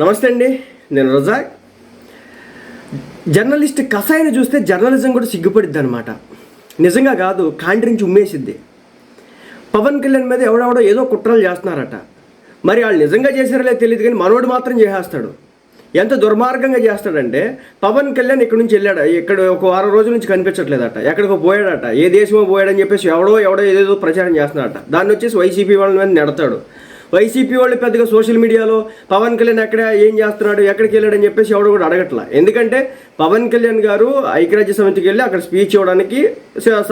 నమస్తే అండి నేను రజాక్ జర్నలిస్ట్ కసాయిని చూస్తే జర్నలిజం కూడా సిగ్గుపడిద్ది అనమాట నిజంగా కాదు కాంట్రించి ఉమ్మేసిద్ది పవన్ కళ్యాణ్ మీద ఎవడెవడో ఏదో కుట్రలు చేస్తున్నారట. మరి వాళ్ళు నిజంగా చేశారో తెలియదు కానీ మనోడు మాత్రం చేసేస్తాడు. ఎంత దుర్మార్గంగా చేస్తాడంటే పవన్ కళ్యాణ్ ఇక్కడ నుంచి వెళ్ళాడు? ఇక్కడ ఒక వారం రోజుల నుంచి కనిపించట్లేదట. ఎక్కడికో పోయాడట. ఏ దేశమో పోయాడని చెప్పేసి ఎవడో ఎవడో ఏదేదో ప్రచారం చేస్తున్నాడట. దాన్ని వచ్చేసి వైసీపీ వాళ్ళ మీద నెడతాడు. వైసీపీ వాళ్ళు పెద్దగా సోషల్ మీడియాలో పవన్ కళ్యాణ్ ఎక్కడ ఏం చేస్తున్నాడు ఎక్కడికి వెళ్ళాడని చెప్పేసి ఎవడు కూడా అడగట్లా. ఎందుకంటే పవన్ కళ్యాణ్ గారు ఐక్యరాజ్య సమితికి వెళ్ళి అక్కడ స్పీచ్ ఇవ్వడానికి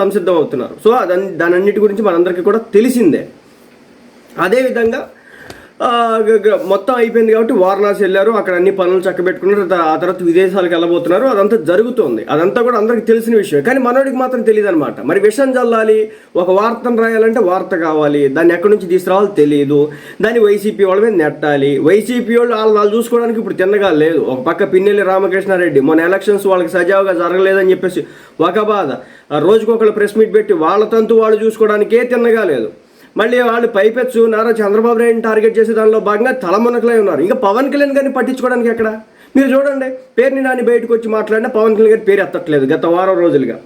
సంసిద్ధం అవుతున్నారు సో దాని దాని అన్నిటి గురించి మనందరికీ కూడా తెలిసిందే. అదేవిధంగా మొత్తం అయిపోయింది కాబట్టి వారణాసి వెళ్ళారు. అక్కడ అన్ని పనులు చక్కబెట్టుకున్నారు. ఆ తర్వాత విదేశాలకు వెళ్ళబోతున్నారు. అదంతా జరుగుతుంది. అదంతా కూడా అందరికీ తెలిసిన విషయం కానీ మనోడికి మాత్రం తెలియదు అనమాట మరి విషయం చల్లాలి ఒక వార్తను రాయాలంటే వార్త కావాలి. దాన్ని ఎక్కడి నుంచి తీసుకురావాలో తెలియదు దాన్ని వైసీపీ వాళ్ళ మీద నెట్టాలి. వైసీపీ వాళ్ళు వాళ్ళు వాళ్ళు చూసుకోవడానికి ఇప్పుడు తిన్నగా లేదు. ఒక పక్క పిన్నెల్లి రామకృష్ణారెడ్డి మన ఎలక్షన్స్ వాళ్ళకి సజావుగా జరగలేదని చెప్పేసి ఒక బాధ. రోజుకొకళ్ళు ప్రెస్ మీట్ పెట్టి వాళ్ళ తంతు వాళ్ళు చూసుకోవడానికే తిన్నగా లేదు. మళ్ళీ వాళ్ళు పైపెచ్చు నారా చంద్రబాబు నాయుడు టార్గెట్ చేసే దానిలో భాగంగా తలమునకలై ఉన్నారు. ఇంకా పవన్ కళ్యాణ్ గారిని పట్టించుకోవడానికి ఎక్కడ? మీరు చూడండి పేరుని నాని బయటకు వచ్చి మాట్లాడినా పవన్ కళ్యాణ్ గారి పేరు ఎత్తట్లేదు గత వారం రోజులుగా.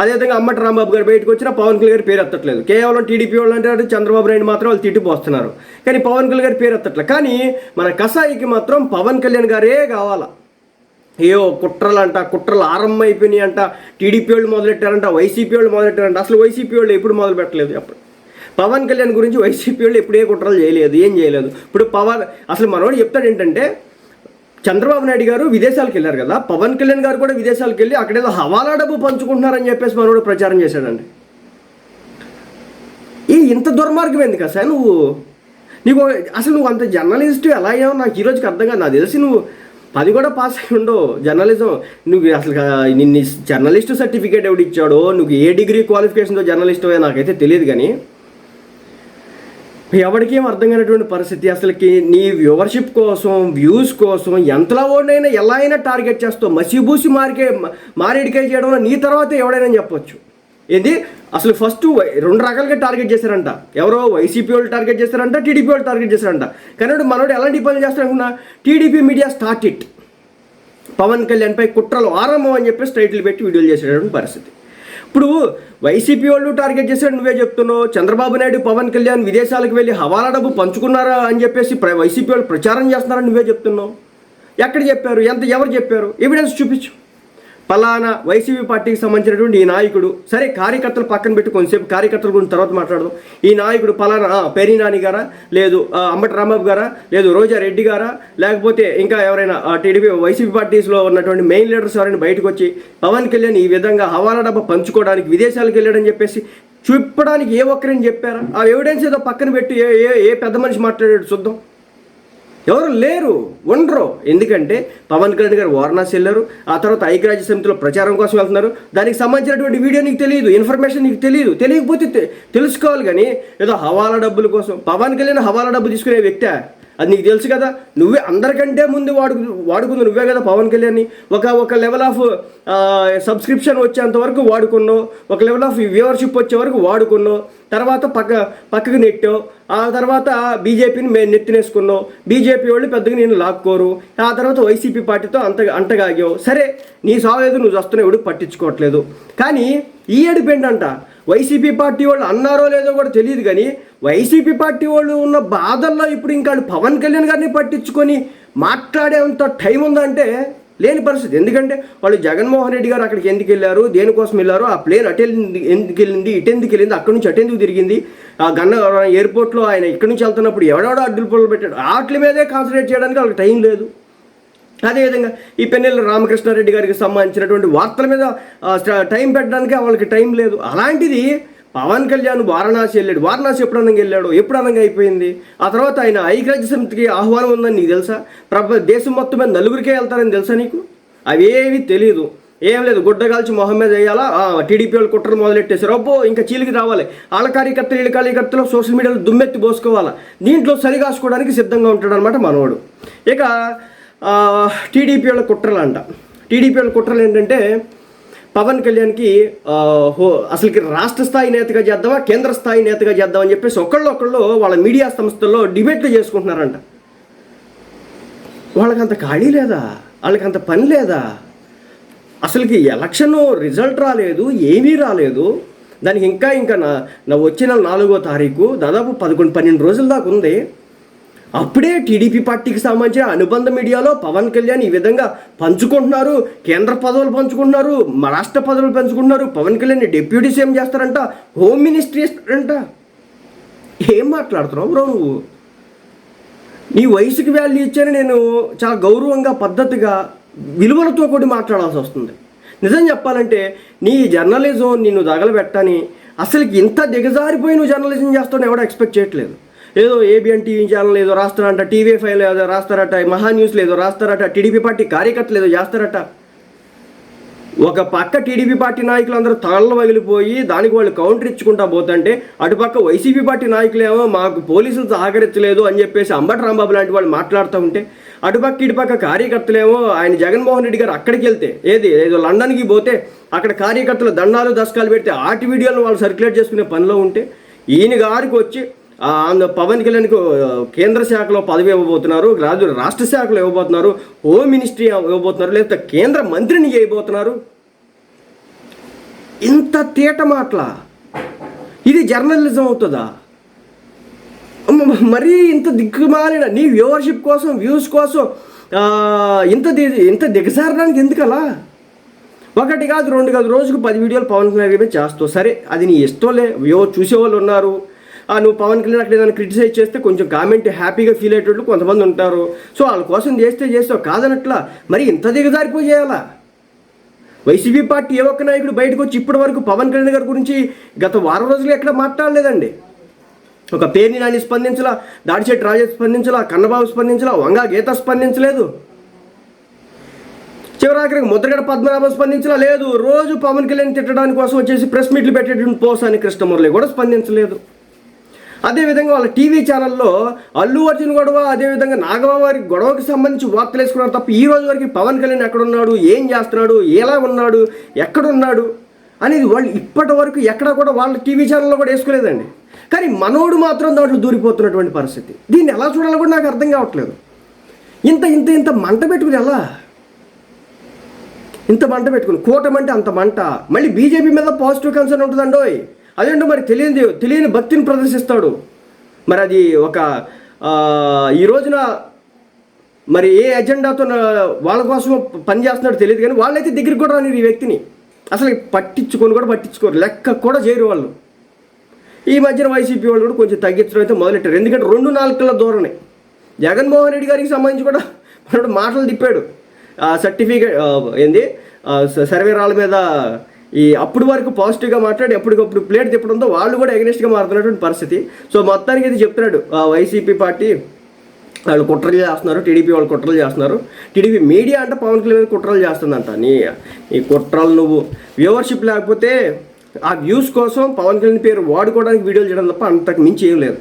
అదేవిధంగా అమ్మటి రాంబాబు గారు బయటకు వచ్చినా పవన్ కళ్యాణ్ గారి పేరు ఎత్తట్లేదు. కేవలం టీడీపీ వాళ్ళు అంటే చంద్రబాబు నాయుడు మాత్రం వాళ్ళు తిట్టిపోస్తున్నారు కానీ పవన్ కళ్యాణ్ గారి పేరు ఎత్తట్లేదు కానీ మన కసాయికి మాత్రం పవన్ కళ్యాణ్ గారే కావాలా? ఏయో కుట్రలు అంట కుట్రలు ఆరంభం అయిపోయినాయి అంట టీడీపీ వాళ్ళు మొదలెట్టారంట వైసీపీ వాళ్ళు మొదలెట్టారంట. అసలు వైసీపీ వాళ్ళు ఎప్పుడు మొదలు పెట్టలేదు అప్పుడు పవన్ కళ్యాణ్ గురించి వైసీపీ వాళ్ళు ఎప్పుడే కుట్రలు చేయలేదు ఏం చేయలేదు. ఇప్పుడు పవన్ అసలు మనోడు చెప్తాడు ఏంటంటే చంద్రబాబు నాయుడు గారు విదేశాలకు వెళ్ళారు కదా పవన్ కళ్యాణ్ గారు కూడా విదేశాలకు వెళ్ళి అక్కడేదో హవాలా డబ్బు పంచుకుంటున్నారని చెప్పేసి మనోడు ప్రచారం చేశాడండి. ఈ ఇంత దుర్మార్గం ఎందుకు అసలు? నువ్వు నీకు అసలు నువ్వు అంత జర్నలిస్ట్ ఎలా అయ్యావు? నాకు ఈ రోజుకి అర్థం కాదు. నాకు తెలిసి నువ్వు అది కూడా పాస్ అయి ఉండవు. జర్నలిజం నువ్వు అసలు నిన్ను జర్నలిస్ట్ సర్టిఫికేట్ ఎవడిచ్చాడో నువ్వు ఏ డిగ్రీ క్వాలిఫికేషన్తో జర్నలిస్ట్ నాకైతే తెలియదు కానీ ఎవరికి అర్థం కానటువంటి పరిస్థితి? అసలుకి నీ వ్యూవర్షిప్ కోసం వ్యూస్ కోసం ఎంతలా ఓడినైనా ఎలా అయినా టార్గెట్ చేస్తావు? మసిబూసి మారికే మారేడికాయ చేయడంలో నీ తర్వాత ఎవడైనా చెప్పొచ్చు. ఏంది? అసలు ఫస్ట్ వై- రెండు రకాలుగా టార్గెట్ చేశారంట. ఎవరో వైసీపీ వాళ్ళు టార్గెట్ చేశారంట టీడీపీ వాళ్ళు టార్గెట్ చేశారంట. కానీ వాడు మనోడు ఎలాంటి పనులు చేస్తారనుకున్నా TDP media start it Pawan కళ్యాణ్పై కుట్రలు ఆరంభం అని చెప్పేసి టైటిల్ పెట్టి వీడియోలు చేసేటువంటి పరిస్థితి. ఇప్పుడు వైసీపీ వాళ్ళు టార్గెట్ చేశాడు నువ్వే చెప్తున్నావు. చంద్రబాబు నాయుడు పవన్ కళ్యాణ్ విదేశాలకు వెళ్ళి హవాలా డబ్బు పంచుకున్నారా అని చెప్పేసి వైసీపీ వాళ్ళు ప్రచారం చేస్తున్నారని నువ్వే చెప్తున్నావు. ఎక్కడ చెప్పారు? ఎంత ఎవరు చెప్పారు? ఎవిడెన్స్ చూపించు. పలానా వైసీపీ పార్టీకి సంబంధించినటువంటి ఈ నాయకుడు సరే కార్యకర్తలు పక్కన పెట్టి కొంతసేపు కార్యకర్తల గురించి తర్వాత మాట్లాడదాం. ఈ నాయకుడు పలానా పెరినాని గారా లేదు అంబటి రాంబాబు గారా లేదు రోజా రెడ్డి గారా లేకపోతే ఇంకా ఎవరైనా టీడీపీ వైసీపీ పార్టీస్లో ఉన్నటువంటి మెయిన్ లీడర్స్ ఎవరైనా బయటకు వచ్చి పవన్ కళ్యాణ్ ఈ విధంగా హవాలా డబ్బా పంచుకోవడానికి విదేశాలకు వెళ్ళాడని చెప్పేసి చూపడానికి ఏ ఒక్కరని చెప్పారా? ఆ ఎవిడెన్స్ ఏదో పక్కన పెట్టి ఏ ఏ పెద్ద మనిషి మాట్లాడాడు చూద్దాం. ఎవరు లేరు ఉండరు. ఎందుకంటే పవన్ కళ్యాణ్ గారు వారణాసి వెళ్ళారు ఆ తర్వాత ఐక్యరాజ్య సమితిలో ప్రచారం కోసం వెళ్తున్నారు. దానికి సంబంధించినటువంటి వీడియో నీకు తెలియదు ఇన్ఫర్మేషన్ నీకు తెలియదు. తెలియకపోతే తెలుసుకోవాలి కానీ ఏదో హవాలా డబ్బుల కోసం పవన్ కళ్యాణ్ హవాలా డబ్బు తీసుకునే వ్యక్తే అది నీకు తెలుసు కదా నువ్వే అందరికంటే ముందు వాడు వాడుకుంది నువ్వే కదా పవన్ కళ్యాణ్ని. ఒక ఒక లెవెల్ ఆఫ్ సబ్స్క్రిప్షన్ వచ్చేంత వరకు వాడుకున్నావు ఒక లెవెల్ ఆఫ్ వ్యూవర్షిప్ వచ్చే వరకు వాడుకున్నావు. తర్వాత పక్క పక్కకు నెట్టావు. ఆ తర్వాత బీజేపీని మేము నెత్తినేసుకున్నావు. బీజేపీ వాళ్ళు పెద్దగా నేను లాక్కోరు. ఆ తర్వాత వైసీపీ పార్టీతో అంత అంటగాగావు సరే నీ సావేదో నువ్వు వస్తున్నావు ఎవడు పట్టించుకోవట్లేదు. కానీ ఈ ఏడిపోయిందంట వైసీపీ పార్టీ వాళ్ళు అన్నారో లేదో కూడా తెలియదు కానీ వైసీపీ పార్టీ వాళ్ళు ఉన్న బాధల్లో ఇప్పుడు ఇంకా పవన్ కళ్యాణ్ గారిని పట్టించుకొని మాట్లాడేంత టైం ఉందంటే లేని పరిస్థితి. ఎందుకంటే వాళ్ళు జగన్మోహన్ రెడ్డి గారు అక్కడికి ఎందుకు వెళ్ళారు? దేనికోసం వెళ్ళారు? ఆ ప్లేన్ అటు ఎందుకు వెళ్ళింది? ఇటెందుకు వెళ్ళింది? అక్కడి నుంచి అటెందుకు తిరిగింది? ఆ గన్న ఎయిర్పోర్ట్లో ఆయన ఇక్కడి నుంచి వెళ్తున్నప్పుడు ఎవడెవడో అడ్డులు పొలం పెట్టాడు. వాటి మీదే కాన్సన్ట్రేట్ చేయడానికి వాళ్ళకి టైం లేదు. అదేవిధంగా ఈ పెన్నెల రామకృష్ణారెడ్డి గారికి సంబంధించినటువంటి వార్తల మీద టైం పెట్టడానికి వాళ్ళకి టైం లేదు. అలాంటిది పవన్ కళ్యాణ్ వారణాసి వెళ్ళాడు. వారణాసి ఎప్పుడు అనంగా వెళ్ళాడు? ఎప్పుడు అనంగా అయిపోయింది? ఆ తర్వాత ఆయన ఐక్యరాజ్య సమితికి ఆహ్వానం ఉందని నీకు తెలుసా? ప్రభ దేశం మొత్తం మీద నలుగురికే వెళ్తారని తెలుసా నీకు? అవేవి తెలియదు ఏం లేదు గుడ్డగాల్చి మొహం మీద వేయాలా? టీడీపీ వాళ్ళు కుట్రలు మొదలెట్టేశారు. అబ్బో ఇంకా చీలికి రావాలి. వాళ్ళ కార్యకర్తలు వీళ్ళ కార్యకర్తలు సోషల్ మీడియాలో దుమ్మెత్తి పోసుకోవాలా? దీంట్లో సరిగాసుకోవడానికి సిద్ధంగా ఉంటాడు అనమాట మనోడు. ఇక టీడీపీ వాళ్ళ కుట్రలు అంట టీడీపీ వాళ్ళ కుట్రలు ఏంటంటే పవన్ కళ్యాణ్కి హో అసలుకి రాష్ట్ర స్థాయి నేతగా చేద్దామా కేంద్ర స్థాయి నేతగా చేద్దామని చెప్పేసి ఒకళ్ళు ఒకళ్ళు వాళ్ళ మీడియా సంస్థల్లో డిబేట్లు చేసుకుంటున్నారంట. వాళ్ళకంత ఖాళీ లేదా? వాళ్ళకంత పని లేదా? అసలుకి ఎలక్షన్ రిజల్ట్ రాలేదు ఏమీ రాలేదు. దానికి ఇంకా ఇంకా నా నా వచ్చిన నాలుగో తారీఖు దాదాపు పదకొండు పన్నెండు రోజుల దాకా ఉంది. అప్పుడే టీడీపీ పార్టీకి సంబంధించిన అనుబంధ మీడియాలో పవన్ కళ్యాణ్ ఈ విధంగా పంచుకుంటున్నారు. కేంద్ర పదవులు పంచుకుంటున్నారు. రాష్ట్ర పదవులు పంచుకుంటున్నారు. పవన్ కళ్యాణ్ డిప్యూటీ సీఎం చేస్తారంట. హోమ్ మినిస్ట్రీ ఇస్తారంట ఏం మాట్లాడుతున్నావు బ్రో నువ్వు? నీ వయసుకి వాల్యూ ఇచ్చాను నేను చాలా గౌరవంగా పద్ధతిగా విలువలతో కూడి మాట్లాడాల్సి వస్తుంది. నిజం చెప్పాలంటే నీ జర్నలిజం నిన్ను తగలబెట్టని అసలుకి ఇంత దిగజారిపోయి నువ్వు జర్నలిజం చేస్తావు ఎవడో ఎక్స్పెక్ట్ చేయట్లేదు. ఏదో ఏబిఎన్ టీవీ ఛానల్ ఏదో రాస్తారంట టీవీ ఫైవ్ ఏదో రాస్తారట మహా న్యూస్లో ఏదో రాస్తారట టీడీపీ పార్టీ కార్యకర్తలు ఏదో చేస్తారట. ఒక పక్క టీడీపీ పార్టీ నాయకులు అందరూ తాళ్ళు వగిలిపోయి దానికి వాళ్ళు కౌంటర్ ఇచ్చుకుంటా పోతుంటే అటుపక్క వైసీపీ పార్టీ నాయకులేమో మాకు పోలీసులు సహకరించలేదు అని చెప్పేసి అంబటి రాంబాబు లాంటి వాళ్ళు మాట్లాడుతూ ఉంటే అటుపక్క ఇటుపక్క కార్యకర్తలేమో ఆయన జగన్మోహన్ రెడ్డి గారు అక్కడికి వెళ్తే ఏది ఏదో లండన్కి పోతే అక్కడ కార్యకర్తలు దండాలు దశకాలు పెడితే ఆటి వీడియోలు వాళ్ళు సర్క్యులేట్ చేసుకునే పనిలో ఉంటే ఈయన గారికి వచ్చి పవన్ కళ్యాణ్కు కేంద్ర శాఖలో పదవి ఇవ్వబోతున్నారు రాజు రాష్ట్ర శాఖలో ఇవ్వబోతున్నారు హోమ్ మినిస్ట్రీ ఇవ్వబోతున్నారు లేకపోతే కేంద్ర మంత్రిని చేయబోతున్నారు ఇంత తేట మాటల? ఇది జర్నలిజం అవుతుందా? మరీ ఇంత దిక్కుమాలిన నీ వ్యూవర్షిప్ కోసం వ్యూస్ కోసం ఇంత ది- ఇంత దిగజారడానికి ఎందుకలా? ఒకటి కాదు రెండు కాదు రోజుకు పది వీడియోలు పవన్ కళ్యాణ్ మీద చేస్తావు సరే అది నీ ఇష్టంలే వ్యూ చూసేవాళ్ళు ఉన్నారు నువ్వు పవన్ కళ్యాణ్ అక్కడ ఏదైనా క్రిటిసైజ్ చేస్తే కొంచెం కామెంట్ హ్యాపీగా ఫీల్ అయ్యేటట్లు కొంతమంది ఉంటారు. సో వాళ్ళ కోసం చేస్తే చేస్తావు కాదనట్లా? మరి ఇంత దిగజారిపోయి చేయాలా వైసీపీ పార్టీ ఏ ఒక్క నాయకుడు బయటకు వచ్చి ఇప్పటి వరకు పవన్ కళ్యాణ్ గారి గురించి గత వారం రోజులు ఎక్కడ మాట్లాడలేదండి. ఒక పేరుని నాని స్పందించలా దాడిచెట్టి రాజేష్ స్పందించలా కన్నబాబు స్పందించలా వంగా గీత స్పందించలేదు. చివరాఖరికి ముద్రగడ పద్మనాభం స్పందించలా లేదు. రోజు పవన్ కళ్యాణ్ తిట్టడానికి కోసం వచ్చేసి ప్రెస్ మీట్లు పెట్టేటువంటి పోసాని కృష్ణమురళి కూడా స్పందించలేదు. అదేవిధంగా వాళ్ళ టీవీ ఛానల్లో అల్లు అర్జున్ గొడవ అదేవిధంగా నాగబాబు వారి గొడవకి సంబంధించి వార్తలు వేసుకున్నారు తప్ప ఈ రోజు వరకు పవన్ కళ్యాణ్ ఎక్కడున్నాడు ఏం చేస్తున్నాడు ఎలా ఉన్నాడు ఎక్కడున్నాడు అనేది వాళ్ళు ఇప్పటి వరకు ఎక్కడ కూడా వాళ్ళ టీవీ ఛానల్లో కూడా వేసుకోలేదండి. కానీ మనోడు మాత్రం దాంట్లో దూరిపోతున్నటువంటి పరిస్థితి. దీన్ని ఎలా చూడాలో కూడా నాకు అర్థం కావట్లేదు. ఇంత ఇంత ఇంత మంట పెట్టుకుని ఎలా? ఇంత మంట పెట్టుకుని కూటమంటే అంటే అంత మంట. మళ్ళీ బీజేపీ మీద పాజిటివ్ కన్సర్న్ ఉంటుందండోయ్. అదేంటో మరి తెలియని తెలియని భక్తిని ప్రదర్శిస్తాడు. మరి అది ఒక ఈ రోజున మరి ఏ ఎజెండాతో వాళ్ళ కోసం పనిచేస్తున్నాడో తెలియదు కానీ వాళ్ళైతే దగ్గరికి కూడా రాని ఈ వ్యక్తిని. అసలు పట్టించుకొని కూడా పట్టించుకోరు లెక్క కూడా చేయరు వాళ్ళు. ఈ మధ్యన వైసీపీ వాళ్ళు కూడా కొంచెం తగ్గించడం అయితే మొదలెట్టారు. ఎందుకంటే రెండు నాలుగుల ధోరణి. జగన్మోహన్ రెడ్డి గారికి సంబంధించి కూడా మనోడు మాటలు తిప్పాడు. సర్టిఫికేట్ ఏంది? సర్వేరాల సర్వే రాళ్ళ మీద ఈ అప్పుడు వరకు పాజిటివ్గా మాట్లాడి ఎప్పటికప్పుడు ప్లేట్ తిప్పడంతో వాళ్ళు కూడా ఎగనెస్ట్గా మారుతున్నటువంటి పరిస్థితి. సో మొత్తానికి ఇది చెప్తున్నాడు ఆ వైసీపీ పార్టీ వాళ్ళు కుట్రలు చేస్తున్నారు టీడీపీ వాళ్ళు కుట్రలు చేస్తున్నారు. టీడీపీ మీడియా అంటే పవన్ కళ్యాణ్ కుట్రలు చేస్తుందంట. నీ ఈ కుట్రలు నువ్వు వ్యూవర్షిప్ లేకపోతే ఆ వ్యూస్ కోసం పవన్ కళ్యాణ్ పేరు వాడుకోవడానికి వీడియోలు చేయడం తప్ప అంతకు మించి ఏం లేదు.